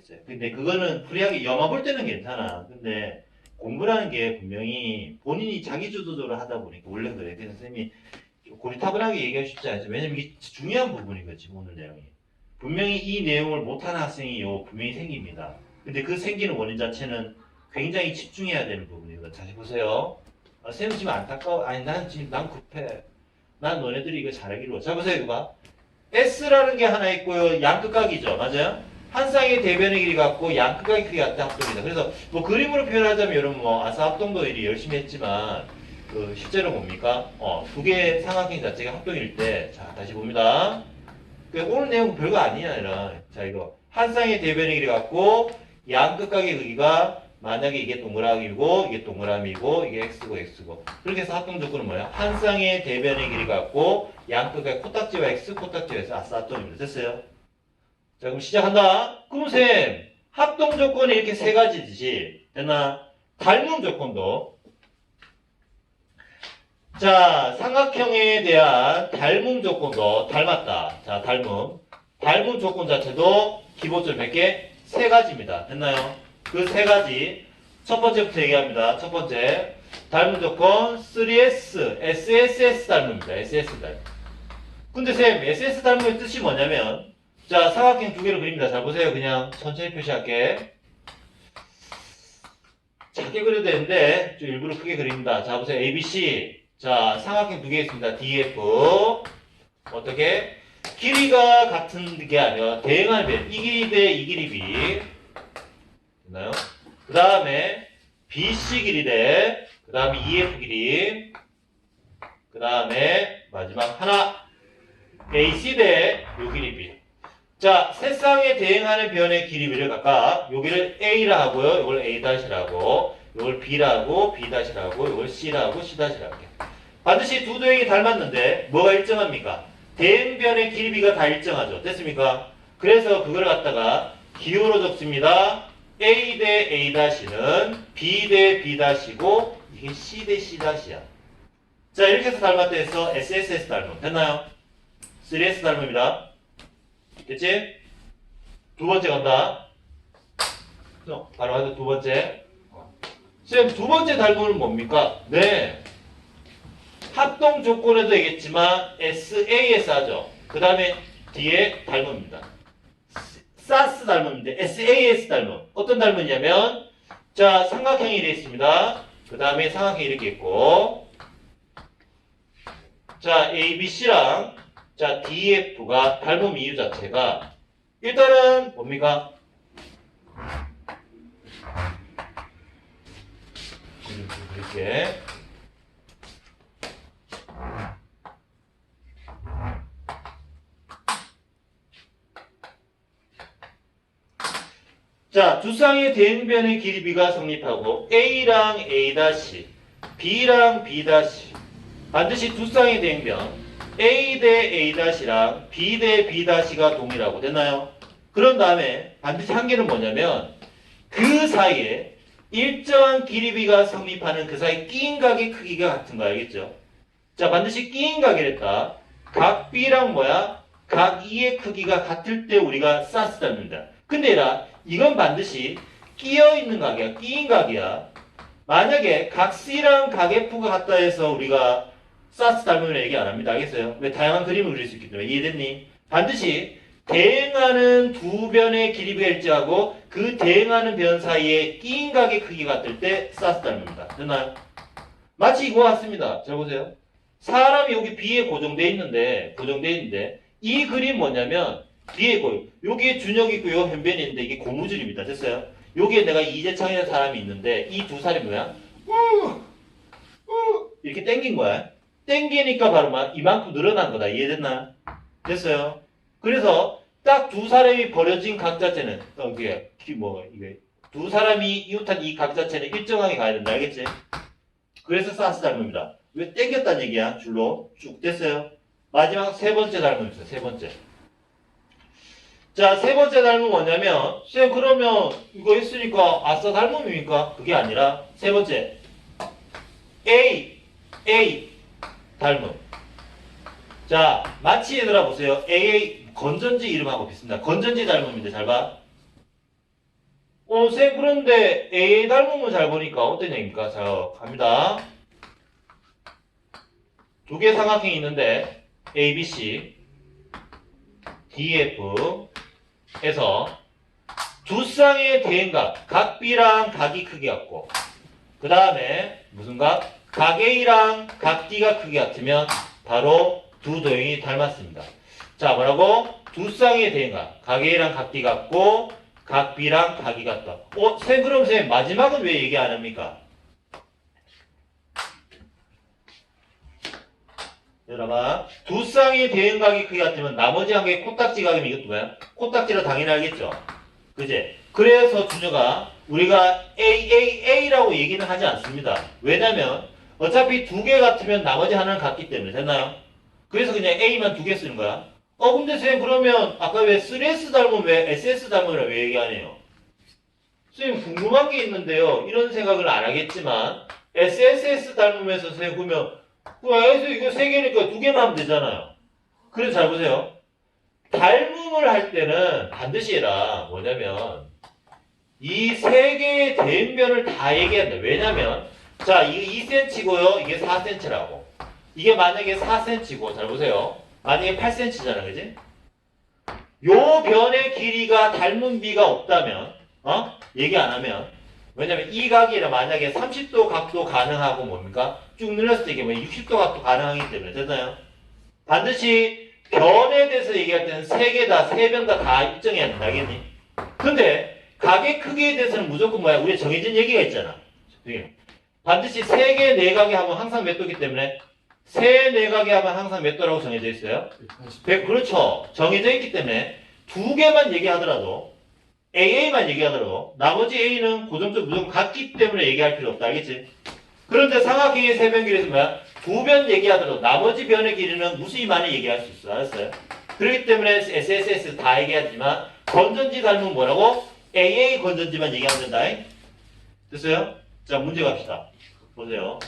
알겠어요. 근데 그거는 프리하게 영화 볼 때는 괜찮아. 근데 공부라는 게 분명히 본인이 자기주도적으로 하다 보니까 원래 그래. 그래서 선생님이 고리타분하게 얘기하고 싶지 않죠. 왜냐면 이게 중요한 부분이거든, 오늘 내용이. 분명히 이 내용을 못하는 학생이 요 분명히 생깁니다. 근데 그 생기는 원인 자체는 굉장히 집중해야 되는 부분이거든. 다시 보세요. 아, 쌤 지금 안타까워. 아니, 난 지금, 난 급해. 난 너네들이 이거 잘하기로. 자, 보세요, 이거 봐. S라는 게 하나 있고요. 양끝각이죠. 맞아요? 한 쌍의 대변의 길이 같고 양끝각의 크기 같다 합동이다. 그래서 뭐 그림으로 표현하자면 여러분 뭐 아사 합동도 일이 열심히 했지만 그 실제로 뭡니까? 어, 두 개의 삼각형 자체가 합동일 때, 자, 다시 봅니다. 그 오늘 내용 별거 아니야, 얘라. 자, 이거. 한 쌍의 대변의 길이 같고 양끝각의 크기가 만약에 이게 동그라미고 이게 동그라미고 이게 x고 x고 그렇게 해서 합동 조건은 뭐야? 한 쌍의 대변의 길이 같고 양끝의 코딱지와 x 코딱지와 x 아싸 합동입니다. 됐어요? 자 그럼 시작한다. 그럼 쌤 합동 조건이 이렇게 세 가지듯이 됐나? 닮음 조건도 자 삼각형에 대한 닮음 조건도 닮았다. 자 닮음 닮음 조건 자체도 기본적으로 몇 개? 세 가지입니다. 됐나요? 그 세 가지 첫 번째부터 얘기합니다. 첫 번째 닮은 조건 3S, SSS 닮음입니다. SS 닮음. 근데 쌤, SS 닮음의 뜻이 뭐냐면 자 삼각형 두 개를 그립니다. 잘 보세요. 그냥 천천히 표시할게. 작게 그려도 되는데 좀 일부러 크게 그립니다. 자 보세요. ABC 자 삼각형 두 개 있습니다. DF 어떻게 길이가 같은 게 아니라 대응하는 배. 이 길이 대 이 길이 B 됐나요? 그 다음에 BC 길이 대, 그 다음에 EF 길이, 그 다음에 마지막 하나, AC 대, 요 길이 B. 자, 세 쌍에 대응하는 변의 길이비를 각각, 여기를 A라 하고요, 이걸 A-라고, 이걸 B라고, B-라고, 이걸 C라고, C-라고. 반드시 두 도형이 닮았는데, 뭐가 일정합니까? 대응변의 길이비가 다 일정하죠. 됐습니까? 그래서 그걸 갖다가 기호로 적습니다. A 대 A-는 B 대 B-고 이게 C 대 C-이야. 자 이렇게 해서 닮았다 해서 SSS 닮음 됐나요? 3S 닮음이다. 됐지? 두 번째 간다. 어, 바로 가서 두 번째. 쌤, 두 번째 닮음은 뭡니까? 네. 합동 조건에도 얘기했지만 SAS 하죠. 그 다음에 뒤에 닮음입니다. 사스 닮음인데 SAS 닮음 어떤 닮음이냐면 자 삼각형이 되어 있습니다 그 다음에 삼각형이 이렇게 있고 자 ABC랑 자 DF가 닮음 이유 자체가 일단은 뭡니까? 이렇게. 자, 두 쌍의 대응변의 길이비가 성립하고 A랑 A B랑 B 반드시 두 쌍의 대응변 A 대 A 다시랑 B 대 B 다시가 동일하고 됐나요? 그런 다음에 반드시 한 개는 뭐냐면 그 사이에 일정한 길이비가 성립하는 그 사이 끼인 각의 크기가 같은 거 알겠죠? 자, 반드시 끼인 각이랬다. 각 B랑 뭐야? 각 E의 크기가 같을 때 우리가 사스 닮는다. 근데 얘라 이건 반드시 끼어 있는 각이야. 끼인 각이야. 만약에 각 C랑 각 F가 같다 해서 우리가 사스 닮음을 얘기 안 합니다. 알겠어요? 왜 다양한 그림을 그릴 수 있기 때문에 이해됐니? 반드시 대응하는 두 변의 길이가 일치하고 그 대응하는 변 사이에 끼인 각의 크기가 같을 때 사스 닮음입니다. 됐나요? 마치 이거와 같습니다. 잘 보세요. 사람이 여기 B에 고정돼 있는데 고정돼 있는데 이 그림 뭐냐면 뒤에 있고 여기에 준혁이 있고 요 현변이 있는데 이게 고무줄입니다 됐어요 여기에 내가 이재창이라는 사람이 있는데 이 두 사람이 뭐야 이렇게 땡긴 거야 땡기니까 바로 막 이만큼 늘어난 거다. 이해됐나? 됐어요? 그래서 딱 두 사람이 버려진 각 자체는 어, 이게 뭐 이게 두 사람이 이웃한 이 각 자체는 일정하게 가야 된다. 알겠지? 그래서 사스 닮음이다. 왜 땡겼다는 얘기야? 줄로? 쭉 됐어요? 마지막 세 번째 닮음 있어요. 세 번째. 자, 세 번째 닮은 뭐냐면, 쌤, 그러면 이거 했으니까 아싸 닮음입니까? 그게 아니라, 세 번째, A, A 닮음. 자, 마치 얘들아 보세요. AA 건전지 이름하고 비슷합니다. 건전지 닮음인데, 잘 봐. 어, 쌤, 그런데 A 닮으면 잘 보니까 어떤 얘기입니까? 자, 갑니다. 두 개 삼각형이 있는데, A, B, C, D, F, 에서 두 쌍의 대인각, 각 B랑 각이 크게 같고, 그 다음에 무슨 각? 각 A랑 각 D가 크게 같으면 바로 두 도형이 닮았습니다. 자, 뭐라고? 두 쌍의 대인각, 각 A랑 각 D 같고, 각 B랑 각이 같다. 어, 쌤, 그럼 쌤, 마지막은 왜 얘기 안 합니까? 여러분, 두 쌍의 대응각이 크게 같으면 나머지 한 개의 코딱지 각이면 이것도 뭐야? 코딱지라 당연히 알겠죠? 그제? 그래서 준혁아, 우리가 A, A, A라고 얘기는 하지 않습니다. 왜냐면, 어차피 두 개 같으면 나머지 하나는 같기 때문에, 됐나요? 그래서 그냥 A만 두 개 쓰는 거야. 어, 근데 쌤, 그러면, 아까 왜 3S 닮으면 왜 SS 닮으라 왜 얘기 안 해요? 쌤, 궁금한 게 있는데요. 이런 생각을 안 하겠지만, SSS 닮으면서 쌤, 보면, 그래서 이거 세 개니까 두 개만 하면 되잖아요. 그래서 잘 보세요. 닮음을 할 때는 반드시 해라. 뭐냐면, 이 세 개의 대응변을 다 얘기한다. 왜냐면, 자, 이거 2cm고요. 이게 4cm라고. 이게 만약에 4cm고, 잘 보세요. 만약에 8cm잖아, 그지? 요 변의 길이가 닮은 비가 없다면, 어? 얘기 안 하면, 왜냐면 이 각이 만약에 30도 각도 가능하고 뭡니까? 쭉 늘렸을 때 이게 뭐 60도 각도 가능하기 때문에 됐나요? 반드시 변에 대해서 얘기할 때는 세 개 다, 세 변 다 다 입증해야 된다, 알겠니? 근데 각의 크기에 대해서는 무조건 뭐야? 우리 정해진 얘기가 있잖아. 반드시 세 개, 네 각이 하면 항상 몇 도기 때문에 세, 네 각이 하면 항상 몇 도라고 정해져 있어요? 100, 그렇죠. 정해져 있기 때문에 두 개만 얘기하더라도 AA만 얘기하더라도 나머지 A는 고정적 무조건 같기 때문에 얘기할 필요 없다. 알겠지? 그런데 삼각형의 세변 길이에서 뭐야? 두 변 얘기하더라도 나머지 변의 길이는 무수히 많이 얘기할 수 있어. 알았어요? 그렇기 때문에 SSS 다 얘기하지만 건전지 닮으면 뭐라고? AA 건전지만 얘기하면 된다. 됐어요? 자, 문제 갑시다. 보세요.